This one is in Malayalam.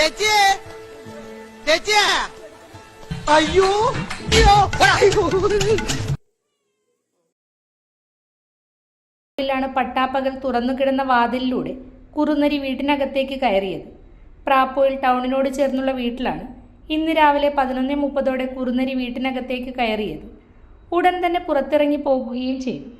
ചേച്ചിയെ പട്ടാപ്പകൽ അയ്യോ ാണ് വാതിലിലൂടെ കുറുനരി വീട്ടിനകത്തേക്ക് കയറിയത്. പ്രാപ്പോയിൽ ടൗണിനോട് ചേർന്നുള്ള വീട്ടിലാണ് ഇന്ന് രാവിലെ പതിനൊന്നേ മുപ്പതോടെ കുറുനരി വീട്ടിനകത്തേക്ക് കയറിയത്. ഉടൻ തന്നെ പുറത്തിറങ്ങി പോകുകയും ചെയ്തു.